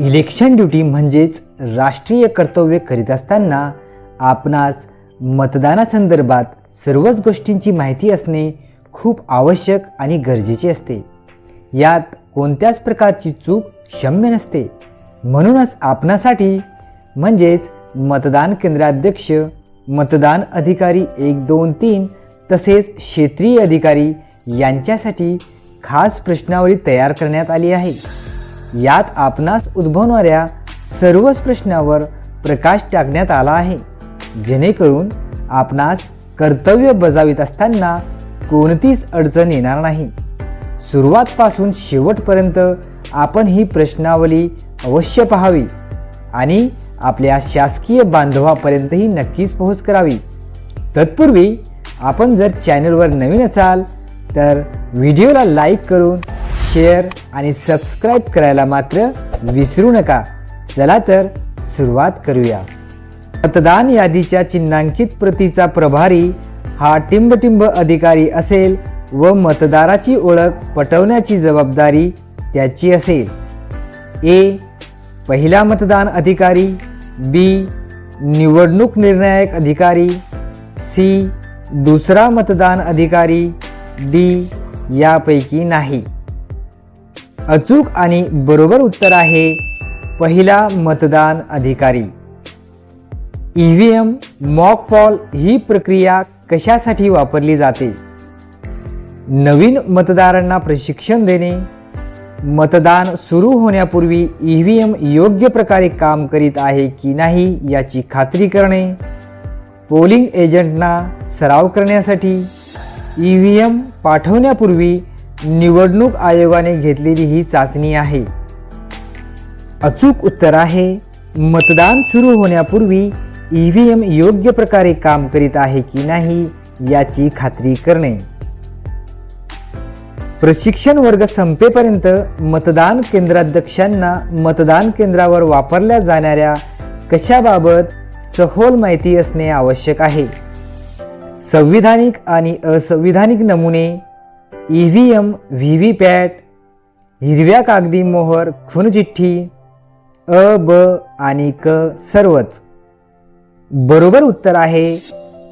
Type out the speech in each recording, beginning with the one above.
Election duty म्हणजेच राष्ट्रीय कर्तव्य करीत असताना आपणास मतदानासंदर्भात सर्वच गोष्टींची माहिती असणे खूप आवश्यक आणि गरजेचे असते. यात कोणत्याच प्रकारची चूक क्षम्य नसते. म्हणूनच आपणासाठी म्हणजेच मतदान केंद्राध्यक्ष मतदान अधिकारी एक दोन तीन तसेच क्षेत्रीय अधिकारी यांच्यासाठी खास प्रश्नावली तयार करण्यात आली आहे. यात आपणास उद्भवणाऱ्या सर्वच प्रश्नावर प्रकाश टाकण्यात आला आहे. जेणेकरून आपणास कर्तव्य बजावित असताना कोणतीच अडचण येणार नाही. सुरुवातपासून शेवटपर्यंत आपण ही प्रश्नावली अवश्य पाहावी आणि आपल्या शासकीय बांधवापर्यंतही नक्कीच पोहोच करावी. तत्पूर्वी आपण जर चॅनलवर नवीन असाल तर व्हिडिओला लाईक करून शेअर आणि सबस्क्राईब करायला मात्र विसरू नका. चला तर सुरुवात करूया. मतदान यादीच्या चिन्हांकित प्रतीचा प्रभारी हा टिंबटिंब अधिकारी असेल व मतदाराची ओळख पटवण्याची जबाबदारी त्याची असेल. ए. पहिला मतदान अधिकारी. बी. निवडणूक निर्णायक अधिकारी. सी. दुसरा मतदान अधिकारी. डी. यापैकी नाही. अचूक आणि बरोबर उत्तर आहे पहिला मतदान अधिकारी. E V M mock poll ही प्रक्रिया कशासाठी वापरली जाते? नवीन मतदारांना प्रशिक्षण देणे मतदान सुरू होण्यापूर्वी ई व्ही एम योग्य प्रकारे काम करीत आहे की नाही याची खात्री करणे पोलिंग एजंटना सराव करण्यासाठी ई व्ही एम पाठवण्यापूर्वी निवडणूक आयोगाने घेतलेली ही चाचणी आहे. अचूक उत्तर आहे मतदान सुरू होण्यापूर्वी ई व्ही एम योग्य प्रकारे काम करीत आहे की नाही याची खात्री करणे. प्रशिक्षण वर्ग संपेपर्यंत मतदान केंद्राध्यक्षांना मतदान केंद्रावर वापरल्या जाणाऱ्या कशाबाबत सखोल माहिती असणे आवश्यक आहे. संविधानिक आणि असंविधानिक नमुने E V M V V PAT हिरव्या कागदी मोहर खूनचिठ्ठी अ ब आणि क सर्वच. बरोबर उत्तर आहे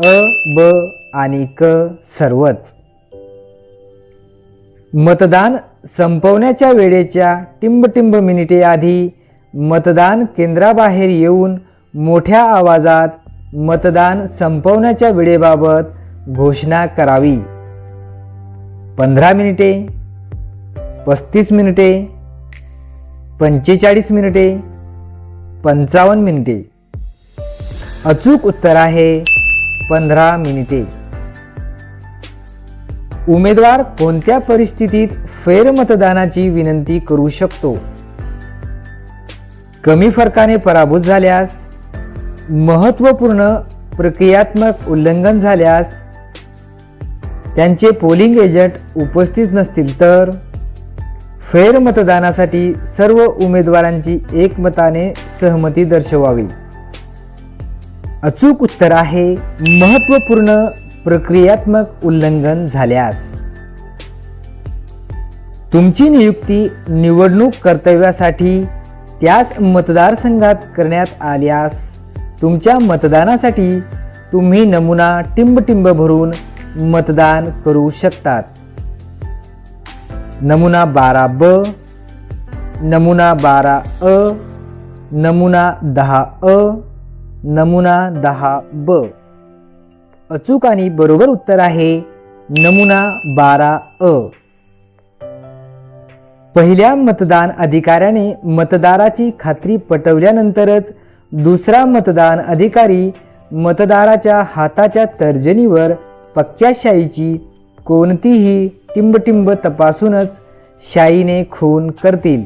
अ ब आणि क सर्वच. मतदान संपवण्याच्या वेळेच्या टिंबटिंब मिनिटे आधी मतदान केंद्राबाहेर येऊन मोठ्या आवाजात मतदान संपवण्याच्या वेळेबाबत घोषणा करावी. पंधरा मिनिटे पस्तीस मिनिटे पंचेचाळीस मिनिटे पंचावन्न मिनिटे. अचूक उत्तर आहे पंधरा मिनिटे. उमेदवार कोणत्या परिस्थितीत फेरमतदानाची विनंती करू शकतो? कमी फरकाने पराभूत झाल्यास महत्त्वपूर्ण प्रक्रियात्मक उल्लंघन झाल्यास त्यांचे पोलिंग एजंट उपस्थित नसतील तर फेरमतदानासाठी सर्व उमेदवारांची एकमताने सहमती दर्शवावी. अचूक उत्तर आहे महत्त्वपूर्ण प्रक्रियात्मक उल्लंघन झाल्यास. तुमची नियुक्ती निवडणूक कर्तव्यासाठी त्याच मतदारसंघात करण्यात आल्यास तुमच्या मतदानासाठी तुम्ही नमुना टिंबटिंब भरून मतदान करू शकतात. नमुना बारा ब नमुना बारा अ नमुना दहा अ नमुना दहा ब. अचूक आणि बरोबर उत्तर आहे नमुना बारा अ. पहिल्या मतदान अधिकाऱ्याने मतदाराची खात्री पटवल्यानंतरच दुसरा मतदान अधिकारी मतदाराच्या हाताच्या तर्जनीवर पक्क्या शाईची कोणतीही टिंबटिंब तपासूनच शाईने खून करतील.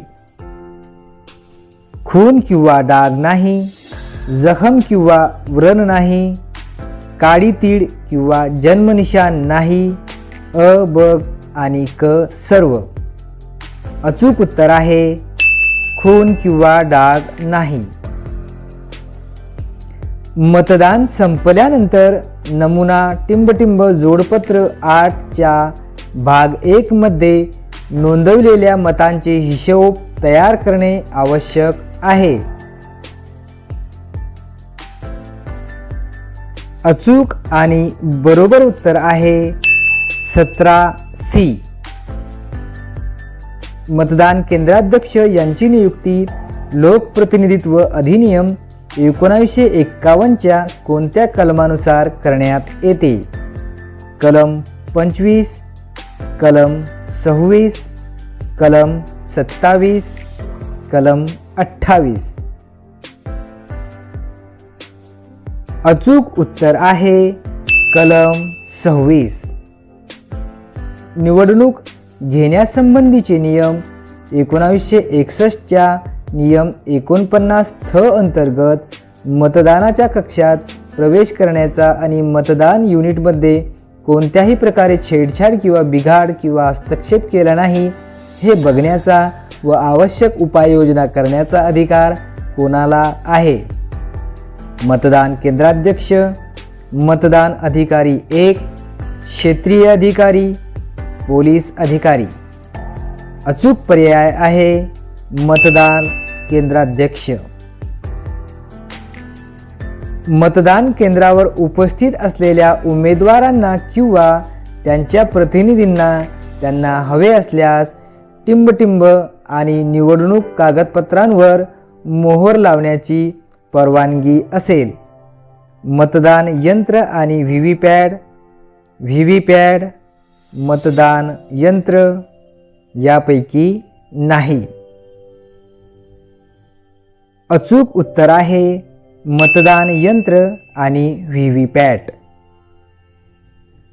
खून किंवा डाग नाही जखम किंवा व्रण नाही काळी तीड किंवा जन्मनिशान नाही अ ब आणि क सर्व. अचूक उत्तर आहे खून किंवा डाग नाही. मतदान संपल्यानंतर नमुना टिंबटिंब जोडपत्र आठच्या भाग एकमध्ये नोंदवलेल्या मतांचे हिशोब तयार करणे आवश्यक आहे. अचूक आणि बरोबर उत्तर आहे सतरा सी. मतदान केंद्राध्यक्ष यांची नियुक्ती लोकप्रतिनिधित्व अधिनियम एकोणावीसशे एक्कावन्नच्या कोणत्या कलमानुसार करण्यात येते? कलम पंचवीस कलम सव्वीस कलम सत्तावीस कलम अठ्ठावीस? अचूक उत्तर आहे कलम सव्वीस. निवडणूक घेण्यासंबंधीचे नियम एकोणावीसशे एकसष्टच्या नियम एकोणपन्नास थ अंतर्गत मतदानाच्या कक्षात प्रवेश करण्याचा आणि मतदान युनिटमध्ये कोणत्याही प्रकारे छेडछाड किंवा बिघाड किंवा हस्तक्षेप केला नाही हे बघण्याचा व आवश्यक उपाययोजना करण्याचा अधिकार कोणाला आहे? मतदान केंद्राध्यक्ष मतदान अधिकारी एक क्षेत्रीय अधिकारी पोलीस अधिकारी. अचूक पर्याय आहे मतदान केंद्राध्यक्ष. मतदान केंद्रावर उपस्थित असलेल्या उमेदवारांना किंवा त्यांच्या प्रतिनिधींना त्यांना हवे असल्यास टिंबटिंब आणि निवडणूक कागदपत्रांवर मोहर लावण्याची परवानगी असेल. मतदान यंत्र आणि V V PAT V V PAT मतदान यंत्र यापैकी नाही. अचूक उत्तर आहे मतदान यंत्र आणि व्ही व्ही पॅट.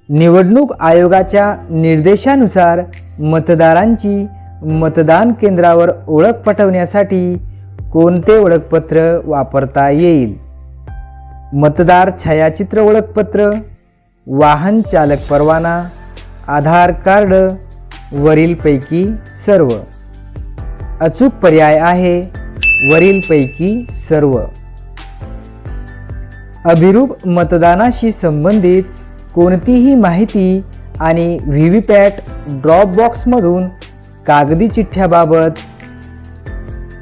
निवडणूक आयोगाच्या निर्देशानुसार मतदारांची मतदान केंद्रावर ओळख पटवण्यासाठी कोणते ओळखपत्र वापरता येईल? मतदार छायाचित्र ओळखपत्र वाहन चालक परवाना आधार कार्ड वरीलपैकी सर्व. अचूक पर्याय आहे वरीलपैकी सर्व. अभिरूप मतदानाशी संबंधित कोणतीही माहिती आणि व्ही व्ही पॅट ड्रॉप बॉक्समधून कागदी चिठ्ठ्याबाबत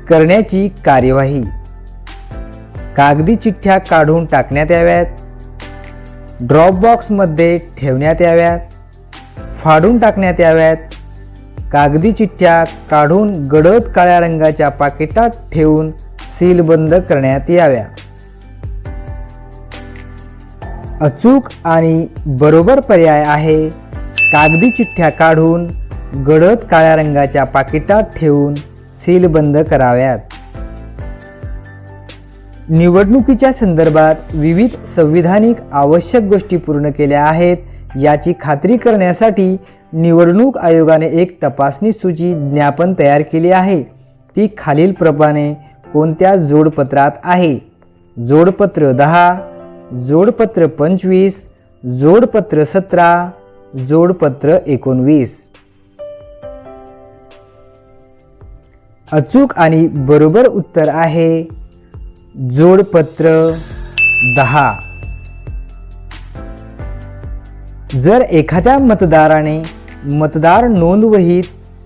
करण्याची कार्यवाही. कागदी चिठ्ठ्या काढून टाकण्यात याव्यात. ड्रॉप बॉक्समध्ये ठेवण्यात याव्यात. फाडून टाकण्यात याव्यात. कागदी चिठ्ठ्या काढून गडद काळ्या रंगाच्या पाकिटात ठेवून सीलबंद करण्यात याव्या. अचूक आणि बरोबर पर्याय आहे कागदी चिठ्ठ्या काढून गडद काळ्या रंगाच्या पाकिटात ठेवून सीलबंद कराव्यात. निवडणुकीच्या संदर्भात विविध संविधानिक आवश्यक गोष्टी पूर्ण केल्या आहेत याची खात्री करण्यासाठी निवडणूक आयोगाने एक तपासणी सूची ज्ञापन तयार केली आहे. ती खालीलप्रमाणे कोणत्या जोडपत्रात आहे? जोडपत्र दहा जोडपत्र पंचवीस जोडपत्र सतरा जोडपत्र एकोणवीस. अचूक आणि बरोबर उत्तर आहे जोडपत्र दहा. जर एखाद्या मतदाराने मतदार नोंदवहीत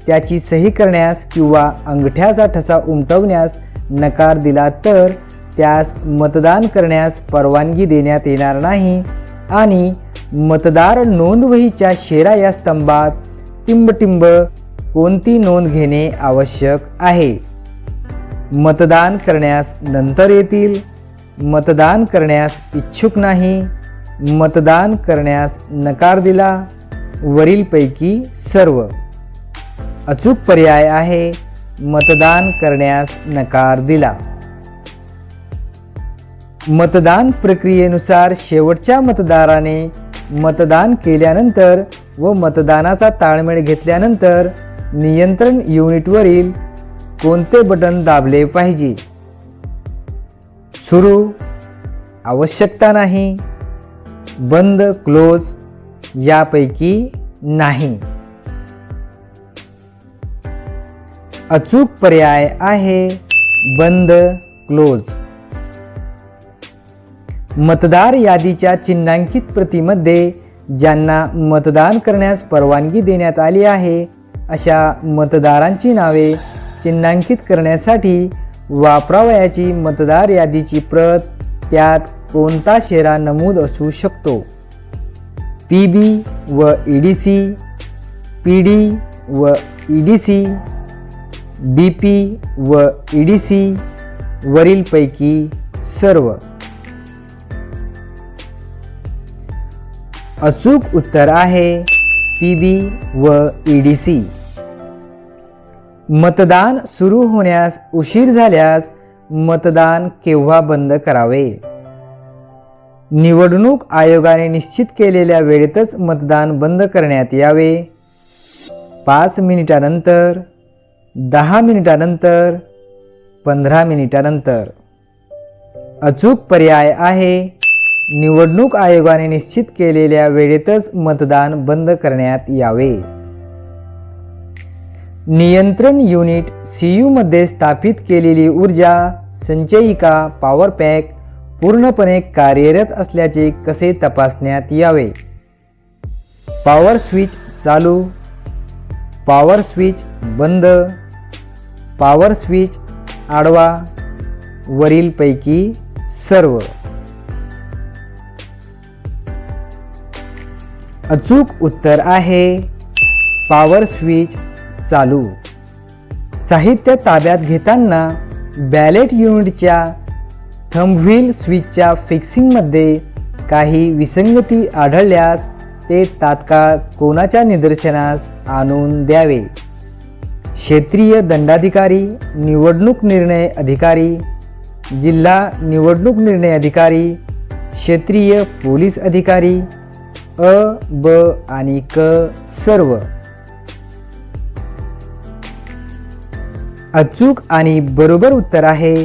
त्याची सही करण्यास किंवा अंगठ्याचा ठसा उमटवण्यास नकार दिला तर त्यास मतदान करण्यास परवानगी देण्यात येणार नाही. आणि मतदार नोंदवहीच्या शेरा या स्तंभात टिंबटिंब कोणती नोंद घेणे आवश्यक आहे? मतदान करण्यास नंतर येतील. मतदान करण्यास इच्छुक नाही. मतदान करण्यास नकार दिला. वरीलपैकी सर्व. अचूक पर्याय आहे मतदान करण्यास नकार दिला. मतदान प्रक्रियेनुसार शेवटच्या मतदाराने मतदान केल्यानंतर व मतदानाचा ताळमेळ घेतल्यानंतर नियंत्रण युनिटवरील कोणते बटन दाबले पाहिजे? सुरू. आवश्यकता नाही. बंद क्लोज. यापैकी नाही. अचूक पर्याय आहे बंद क्लोज. मतदार यादीच्या चिन्हांकित प्रतीमध्ये ज्यांना मतदान करण्यास परवानगी देण्यात आली आहे अशा मतदारांची नावे चिन्हांकित करण्यासाठी वापरावयाची मतदार यादीची प्रत त्यात कोणता शेरा नमूद असू शकतो? पी बी व E D C P D व E D C B P व ई डी सी वरीलपैकी सर्व. अचूक उत्तर आहे पी बी व ई डी सी. मतदान सुरू होण्यास उशीर झाल्यास मतदान केव्हा बंद करावे? निवडणूक आयोगाने निश्चित केलेल्या वेळेतच मतदान बंद करण्यात यावे. पाच मिनिटानंतर दहा मिनिटानंतर पंधरा मिनिटानंतर. अचूक पर्याय आहे. निवडणूक आयोगाने निश्चित केलेल्या वेळेतच मतदान बंद करण्यात यावे. नियंत्रण युनिट सी यूमध्ये स्थापित केलेली ऊर्जा संचयिका पॉवर पॅक पूर्णपणे कार्यरत असल्याचे कसे तपासण्यात यावे? पॉवर स्विच चालू. पॉवर स्विच बंद. पॉवर स्विच आडवा. वरीलपैकी सर्व. अचूक उत्तर आहे पॉवर स्विच चालू. साहित्य ताब्यात घेताना बॅलेट युनिटच्या थंबव्हील स्विचच्या फिक्सिंगमध्ये काही विसंगती आढळल्यास ते तात्काळ कोणाच्या निदर्शनास आणून द्यावे? क्षेत्रीय दंडाधिकारी निवडणूक निर्णय अधिकारी जिल्हा निवडणूक निर्णय अधिकारी क्षेत्रीय पोलीस अधिकारी अ ब आणि क सर्व. अचूक आणि बरोबर उत्तर आहे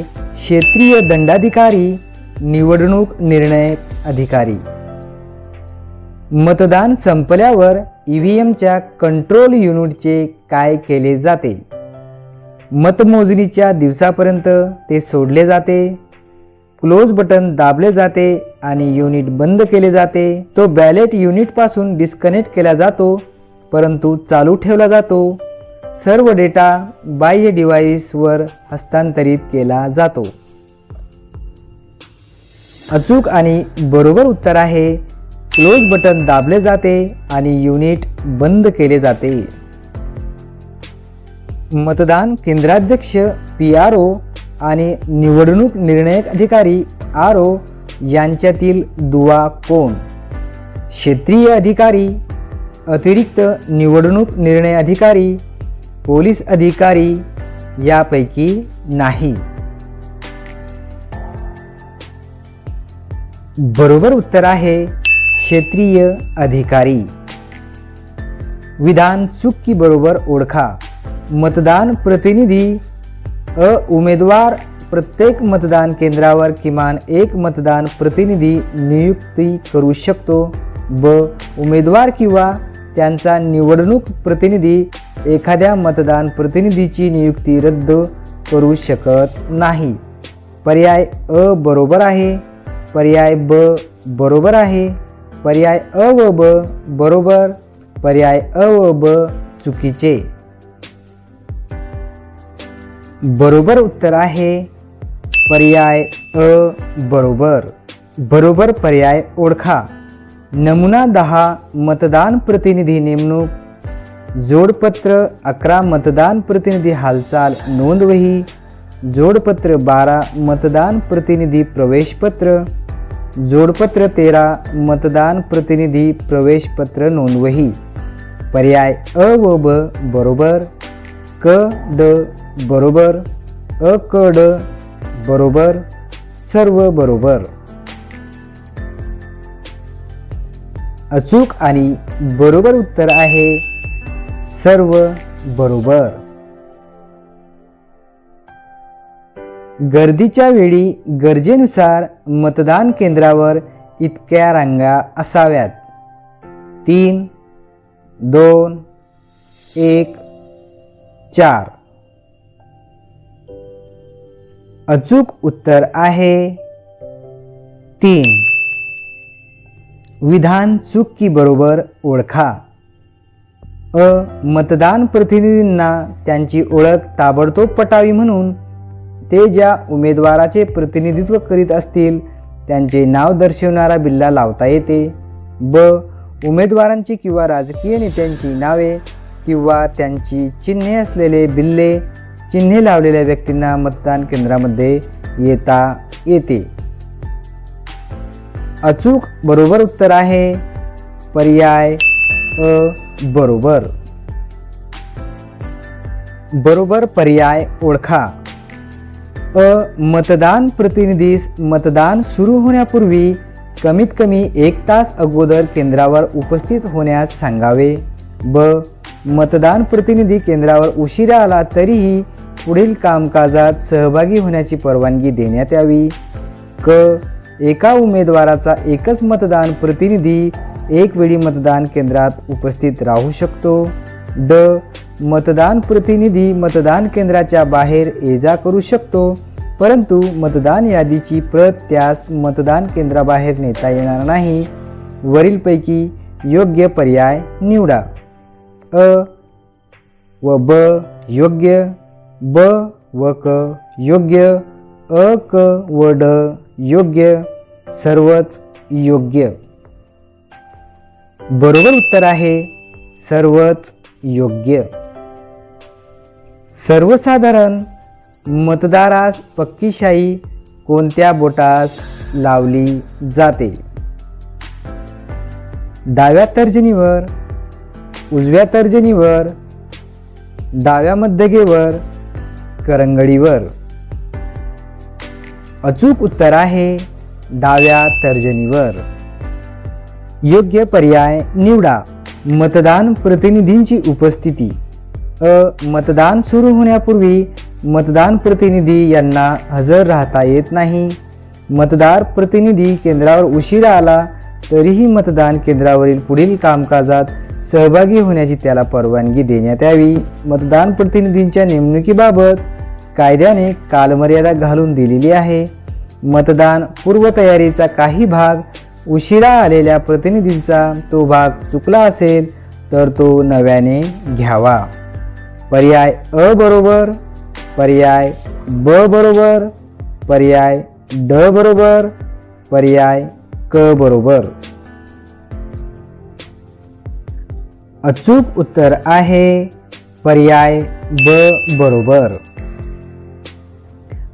क्षेत्रीय दंडाधिकारी निवडणूक निर्णय अधिकारी. मतदान संपल्यावर ईव्हीएमच्या कंट्रोल युनिटचे काय केले जाते? मतमोजणीच्या दिवसापर्यंत ते सोडले जाते? क्लोज बटन दाबले जाते आणि युनिट बंद केले जाते? तो बॅलेट युनिटपासून डिस्कनेक्ट केला जातो परंतु चालू ठेवला जातो. सर्व डेटा बाह्य डिव्हाइसवर हस्तांतरित केला जातो. अचूक आणि बरोबर उत्तर आहे क्लोज बटन दाबले जाते आणि युनिट बंद केले जाते. मतदान केंद्राध्यक्ष पी आर ओ आणि निवडणूक निर्णयक अधिकारी आर ओ यांच्यातील दुवा कोण? क्षेत्रीय अधिकारी अतिरिक्त निवडणूक निर्णय अधिकारी पोलीस अधिकारी यापैकी नाही. बरोबर उत्तर आहे क्षेत्रीय अधिकारी. विधान चूक की बरोबर ओळखा. मतदान प्रतिनिधी अ उमेदवार प्रत्येक मतदान केंद्रावर किमान एक मतदान प्रतिनिधी नियुक्ती करू शकतो. ब उमेदवार किंवा त्यांचा निवडणूक प्रतिनिधी एखाद्या मतदान प्रतिनिधीची नियुक्ती रद्द करू शकत नाही. पर्याय अ बरोबर आहे पर्याय ब बरोबर आहे पर्याय अ व ब बरोबर पर्याय अ व ब चुकीचे. बरोबर उत्तर आहे पर्याय अ बरोबर. बरोबर पर्याय ओळखा. नमुना दहा मतदान प्रतिनिधी नेमणूक जोडपत्र अकरा मतदान प्रतिनिधी हालचाल नोंदवही. जोडपत्र बारा मतदान प्रतिनिधी प्रवेशपत्र. जोडपत्र तेरा मतदान प्रतिनिधी प्रवेशपत्र नोंदवही. पर्याय अ व ब बरोबर. क ड बरोबर. अ क ड बरोबर. सर्व बरोबर. अचूक आणि बरोबर उत्तर आहे. सर्व बरोबर. गर्दीच्या वेळी गरजेनुसार मतदान केंद्रावर इतक्या रांगा असाव्यात. तीन दोन एक चार. अचूक उत्तर आहे तीन. विधान चूक की बरोबर ओळखा. अ मतदान प्रतिनिधींना त्यांची ओळख ताबडतोब पटावी म्हणून ते ज्या उमेदवाराचे प्रतिनिधित्व करीत असतील त्यांचे नाव दर्शवणारा बिल्ला लावता येते. ब. उमेदवारांची किंवा राजकीय नेत्यांची नावे किंवा त्यांची चिन्हे असलेले बिल्ले चिन्हे लावलेल्या व्यक्तींना मतदान केंद्रामध्ये येता येते. अचूक बरोबर उत्तर आहे. पर्याय अ. बरोबर. बरोबर पर्याय ओळखा. अ मतदान प्रतिनिधीस मतदान सुरू होण्यापूर्वी कमीत कमी एक तास अगोदर केंद्रावर उपस्थित होण्यास सांगावे. ब मतदान प्रतिनिधी केंद्रावर उशिरा आला तरीही पुढील कामकाजात सहभागी होण्याची परवानगी देण्यात यावी. क एका उमेदवाराचा एकच मतदान प्रतिनिधी एक वेळी मतदान केंद्रात उपस्थित राहू शकतो. ड मतदान प्रतिनिधी मतदान केंद्राच्या बाहेर ये जा करू शकतो. परंतु मतदान यादीची प्रत त्यास मतदान केंद्राबाहेर नेता येणार नाही. वरीलपैकी योग्य पर्याय निवडा. अ. व ब. योग्य. ब. व क. योग्य. अ. क. व ड. योग्य. सर्वच योग्य. बरोबर उत्तर आहे सर्वच योग्य. सर्वसाधारण मतदारास पक्कीशाही कोणत्या बोटास लावली जाते? डाव्या तर्जनीवर उजव्या तर्जनीवर डाव्या मध्यगेवर करंगडीवर. अचूक उत्तर आहे डाव्या तर्जनीवर. योग्य पर्याय निवडा. मतदान प्रतिनिधींची उपस्थिती. अ मतदान सुरू होण्यापूर्वी मतदान प्रतिनिधी यांना हजर राहता येत नाही. मतदार प्रतिनिधी केंद्रावर उशिरा आला तरीही मतदान केंद्रावरील पुढील कामकाजात सहभागी होण्याची त्याला परवानगी देण्यात यावी. मतदान प्रतिनिधींच्या नेमणुकीबाबत कायद्याने कालमर्यादा घालून दिलेली आहे. मतदान पूर्वतयारीचा काही भाग उशिरा आलेल्या प्रतिनिधींचा तो भाग चुकला असेल तर तो नव्याने घ्यावा. पर्याय अ बरोबर पर्याय ब बरोबर पर्याय ड बरोबर पर्याय क बरोबर. अचूक उत्तर आहे पर्याय ब बरोबर.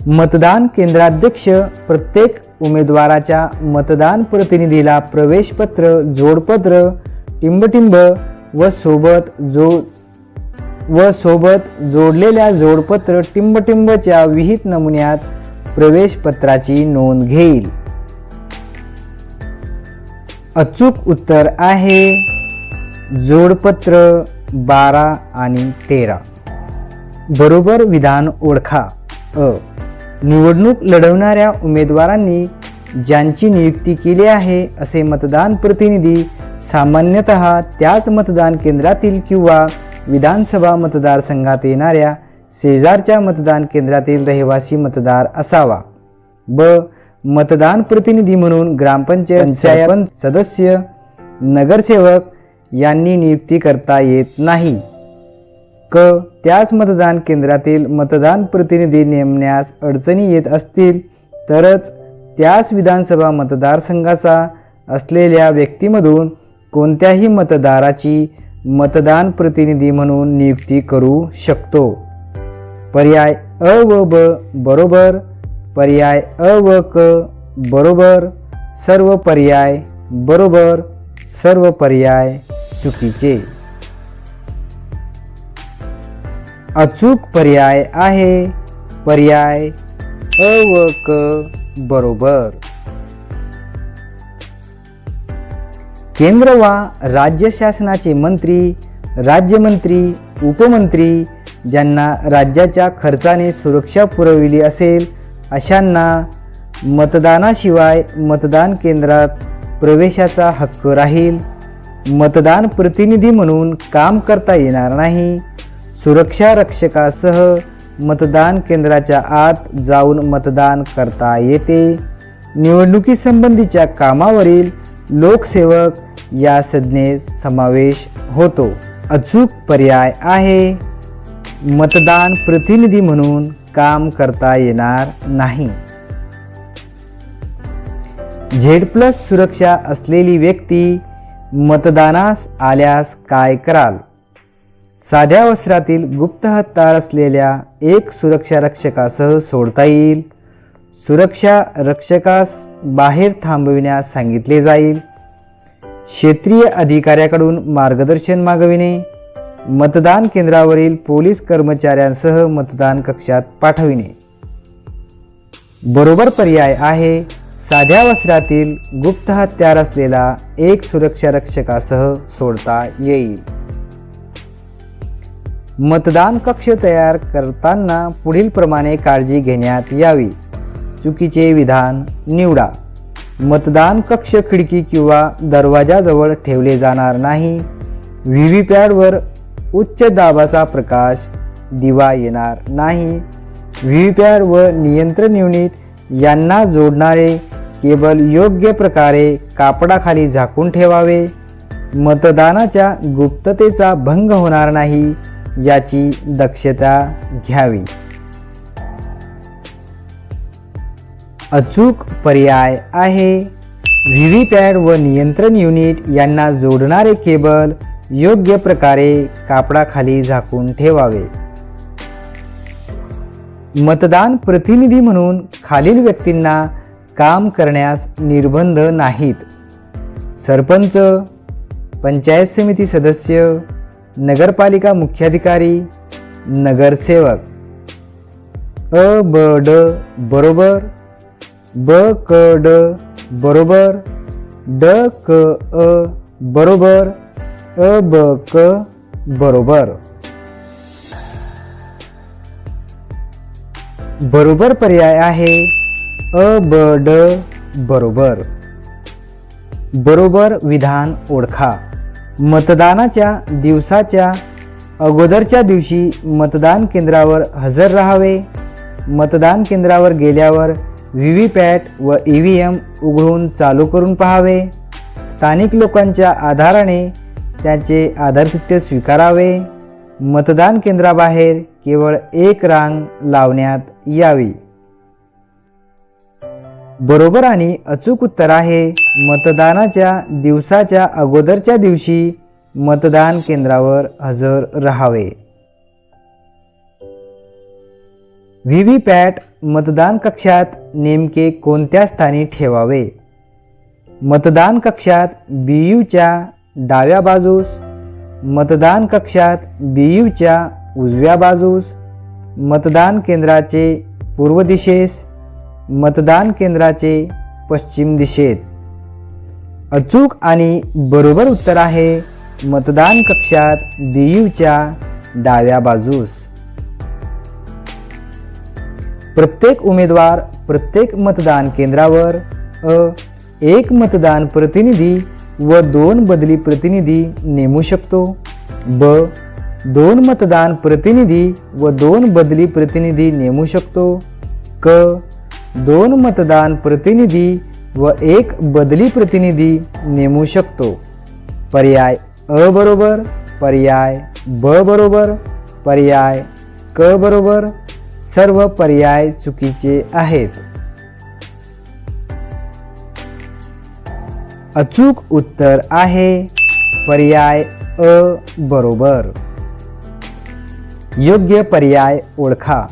मतदान केंद्राध्यक्ष प्रत्येक उमेदवाराच्या मतदान प्रतिनिधीला प्रवेशपत्र जोडपत्र टिंबटिंब व सोबत जो व सोबत जोडलेल्या जोडपत्र टिंबटिंबच्या विहित नमुन्यात प्रवेशपत्राची नोंद घेईल. अचूक उत्तर आहे जोडपत्र बारा आणि तेरा. बरोबर विधान ओळखा. अ. निवडणूक लढवणाऱ्या उमेदवारांनी ज्यांची नियुक्ती केली आहे असे मतदान प्रतिनिधी सामान्यतः त्याच मतदान केंद्रातील किंवा विधानसभा मतदारसंघात येणाऱ्या शेजारच्या मतदान केंद्रातील रहिवासी मतदार असावा. ब. मतदान प्रतिनिधी म्हणून ग्रामपंचायत पंचायत सदस्य नगरसेवक यांनी नियुक्ती करता येत नाही. क. त्याच मतदान केंद्रातील मतदान प्रतिनिधी नेमण्यास अडचणी येत असतील तरच त्याच विधानसभा मतदारसंघाचा असलेल्या व्यक्तीमधून कोणत्याही मतदाराची मतदान प्रतिनिधी म्हणून नियुक्ती करू शकतो. पर्याय अ व ब बरोबर पर्याय अ व क बरोबर सर्व पर्याय बरोबर सर्व पर्याय चुकीचे. अचूक पर्याय आहे. पर्याय अ व क बरोबर. केंद्र वा राज्य शासनाचे मंत्री राज्यमंत्री उपमंत्री ज्यांना राज्याच्या खर्चाने सुरक्षा पुरविली असेल अशांना मतदानाशिवाय मतदान केंद्रात प्रवेशाचा हक्क राहील. मतदान प्रतिनिधी म्हणून काम करता येणार नाही. सुरक्षा रक्षकासह मतदान केंद्राच्या आत जाऊन मतदान करता येते. निवडणुकीसंबंधीच्या कामावरील लोकसेवक या संज्ञेत समावेश होतो. अचूक पर्याय आहे. मतदान प्रतिनिधी म्हणून काम करता येणार नाही. झेड प्लस सुरक्षा असलेली व्यक्ती मतदानास आल्यास काय कराल? साध्या वस्त्रातील गुप्त हत्यार असलेल्या एक सुरक्षा रक्षकासह सोडता येईल. सुरक्षा रक्षकास बाहेर थांबविण्यास सांगितले जाईल. क्षेत्रीय अधिकाऱ्याकडून मार्गदर्शन मागविणे. मतदान केंद्रावरील पोलीस कर्मचाऱ्यांसह मतदान कक्षात पाठविणे. बरोबर पर्याय आहे. साध्या वस्त्रातील गुप्त हत्यार असलेला एक सुरक्षा रक्षकासह सोडता येईल. मतदान कक्ष तयार करताना पुढील प्रमाणे काळजी घेण्यात यावी. चुकीचे विधान निवडा. मतदान कक्ष खिडकी किंवा दरवाजाजवळ ठेवले जाणार नाही. व्ही व्ही पॅडवर उच्च दाबाचा प्रकाश दिवा येणार नाही. व्ही व्ही पॅड व नियंत्रण युनिट यांना जोडणारे केबल योग्य प्रकारे कापडाखाली झाकून ठेवावे. मतदानाच्या गुप्ततेचा भंग होणार नाही. याची दक्षता घ्यावी. अचूक पर्याय आहे. व्हीव्हीपॅड व नियंत्रण युनिट यांना जोडणारे केबल योग्य प्रकारे कापडाखाली झाकून ठेवावे. मतदान प्रतिनिधी म्हणून खालील व्यक्तींना काम करण्यास निर्बंध नाहीत. सरपंच पंचायत समिती सदस्य नगरपालिका मुख्याधिकारी, नगरसेवक. अ, ब, ड, बरोबर. ब, क, ड, बरोबर. ड, क, अ, बरोबर. अ, ब, क, बरोबर. बरोबर पर्याय आहे. अ, ब, ड, बरोबर. बरोबर विधान ओळखा. मतदानाच्या दिवसाच्या अगोदरच्या दिवशी मतदान केंद्रावर हजर राहावे. मतदान केंद्रावर गेल्यावर व्ही व्ही पॅट व ई व्ही एम उघडून चालू करून पाहावे. स्थानिक लोकांच्या आधाराने त्याचे आधारकृत्य स्वीकारावे. मतदान केंद्राबाहेर केवळ एक रांग लावण्यात यावी. बरोबर आणि अचूक उत्तर आहे. मतदानाच्या दिवसाच्या अगोदरच्या दिवशी मतदान केंद्रावर हजर राहावे. व्ही व्ही पॅट मतदान कक्षात नेमके कोणत्या स्थानी ठेवावे? मतदान कक्षात बी यूच्या डाव्या बाजूस मतदान कक्षात बी यूच्या उजव्या बाजूस मतदान केंद्राचे पूर्व दिशेस मतदान केंद्राचे पश्चिम दिशेत. अचूक आणि बरोबर उत्तर आहे मतदान कक्षात दियूच्या डाव्या बाजूस. प्रत्येक उमेदवार प्रत्येक मतदान केंद्रावर अ एक मतदान प्रतिनिधी व दोन बदली प्रतिनिधी नेमू शकतो. ब दोन मतदान प्रतिनिधी व दोन बदली प्रतिनिधी नेमू शकतो. क दोन मतदान प्रतिनिधी व एक बदली प्रतिनिधी नेमू शकतो. पर्याय अ बरोबर पर्याय ब बरोबर पर्याय क बरोबर सर्व पर्याय चुकीचे आहेत. अचूक उत्तर आहे पर्याय अ बरोबर. योग्य पर्याय ओळखा.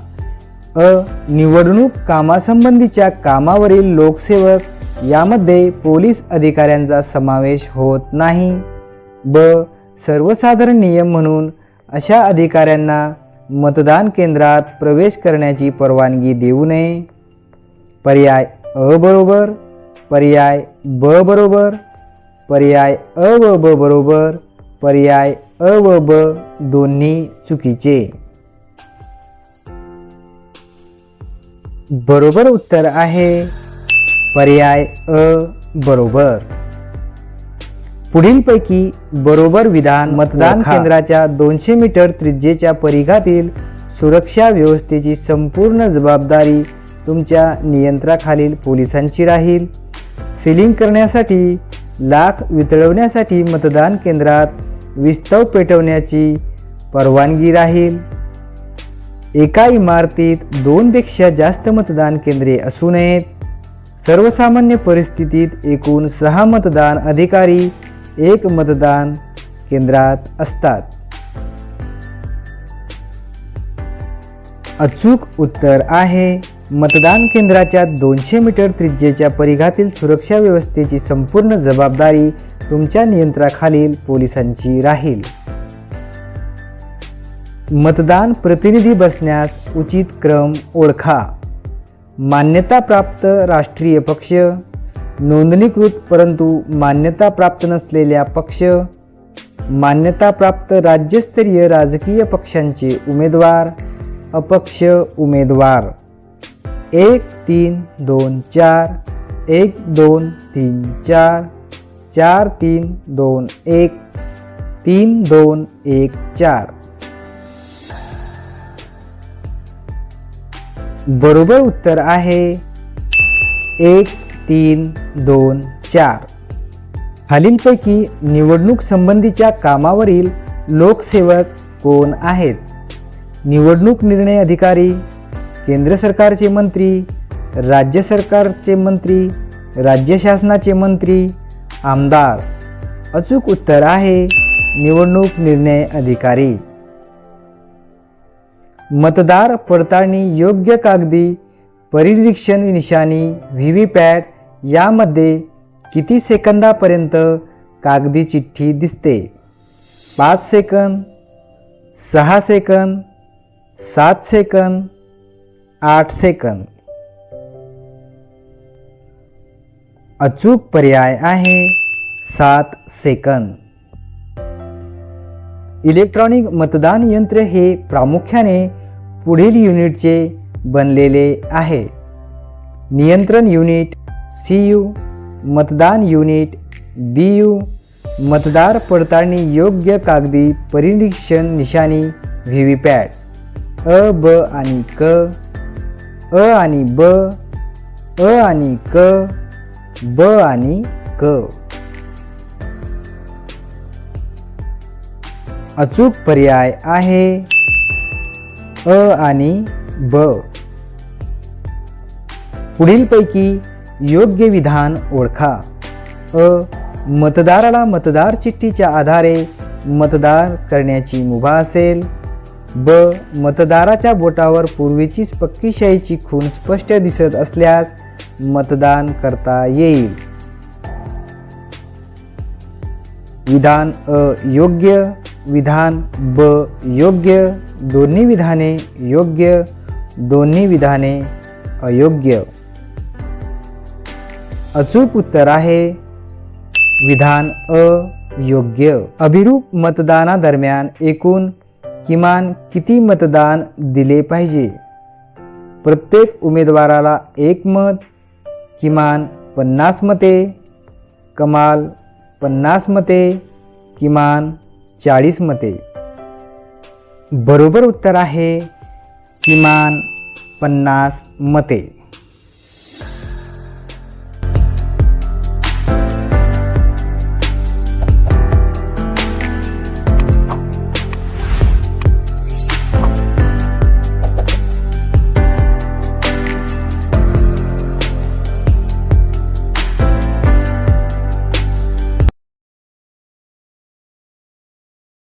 अ निवडणूक कामासंबंधीच्या कामावरील लोकसेवक यामध्ये पोलीस अधिकाऱ्यांचा समावेश होत नाही. ब सर्वसाधारण नियम म्हणून अशा अधिकाऱ्यांना मतदान केंद्रात प्रवेश करण्याची परवानगी देऊ नये. पर्याय अ बरोबर पर्याय ब बरोबर पर्याय अ व ब बरोबर पर्याय अ व ब दोन्ही चुकीचे. बरोबर उत्तर आहे. पर्याय अ बरोबर. पुढीलपैकी बरोबर विधान मतदान. केंद्राच्या दोनशे मीटर त्रिज्येच्या परिघातील सुरक्षा व्यवस्थेची संपूर्ण जबाबदारी तुमच्या नियंत्रणाखालील पोलिसांची राहील. सीलिंग करण्यासाठी लाख वितळवण्यासाठी मतदान केंद्रात विस्तव पेटवण्याची परवानगी राहील. एका इमारतीत दोनपेक्षा जास्त मतदान केंद्रे असू नयेत. सर्वसामान्य परिस्थितीत एकूण सहा मतदान अधिकारी एक मतदान केंद्रात असतात. अचूक उत्तर आहे मतदान केंद्राच्या दोनशे मीटर त्रिज्येच्या परिघातील सुरक्षा व्यवस्थेची संपूर्ण जबाबदारी तुमच्या नियंत्रणाखालील पोलिसांची राहील. मतदान प्रतिनिधी बसण्यास उचित क्रम ओळखा. मान्यताप्राप्त राष्ट्रीय पक्ष. नोंदणीकृत परंतु मान्यता प्राप्त नसलेल्या पक्ष. मान्यताप्राप्त राज्यस्तरीय राजकीय पक्षांचे उमेदवार. अपक्ष उमेदवार. एक तीन दोन चार. एक दोन तीन चार. चार तीन दोन एक. तीन दोन एक चार. बरोबर उत्तर आहे एक तीन दोन चार. खालीलपैकी निवडणूक संबंधीच्या कामावरील लोकसेवक कोण आहेत? निवडणूक निर्णय अधिकारी केंद्र सरकारचे मंत्री राज्य सरकारचे मंत्री राज्य शासनाचे मंत्री आमदार. अचूक उत्तर आहे निवडणूक निर्णय अधिकारी. मतदार पडताळणी योग्य कागदी परिरीक्षण निशाणी व्ही व्ही पॅट यामध्ये किती सेकंदापर्यंत कागदी चिठ्ठी दिसते? पाच सेकंद सहा सेकंद सात सेकंद आठ सेकंद. अचूक पर्याय आहे सात सेकंद. इलेक्ट्रॉनिक मतदान यंत्र हे प्रामुख्याने पुढील युनिटचे बनलेले आहे. नियंत्रण युनिट सी यू मतदान युनिट बी यू मतदार पडताळणी योग्य कागदी परिनिरीक्षण निशाणी व्ही व्ही पॅट अ ब आणि क अ आणि ब अ आणि क ब आणि क. अचूक पर्याय आहे. अ आणि ब. पुढीलपैकी योग्य विधान ओळखा. अ मतदाराला मतदार चिठ्ठीच्या आधारे मतदार करण्याची मुभा असेल. ब मतदाराच्या बोटावर पूर्वीचीच पक्की शाईची खून स्पष्ट दिसत असल्यास मतदान करता येईल. विधान अ योग्य विधान ब योग्य दोन्ही विधाने योग्य दोन्ही विधाने अयोग्य. अचूक उत्तर आहे विधान अ योग्य. अभिरूप मतदानादरम्यान एकूण किमान किती मतदान दिले पाहिजे? प्रत्येक उमेदवाराला एक मत किमान पन्नास मते कमाल पन्नास मते किमान चाळीस मते. बरोबर उत्तर आहे किमान पन्नास मते.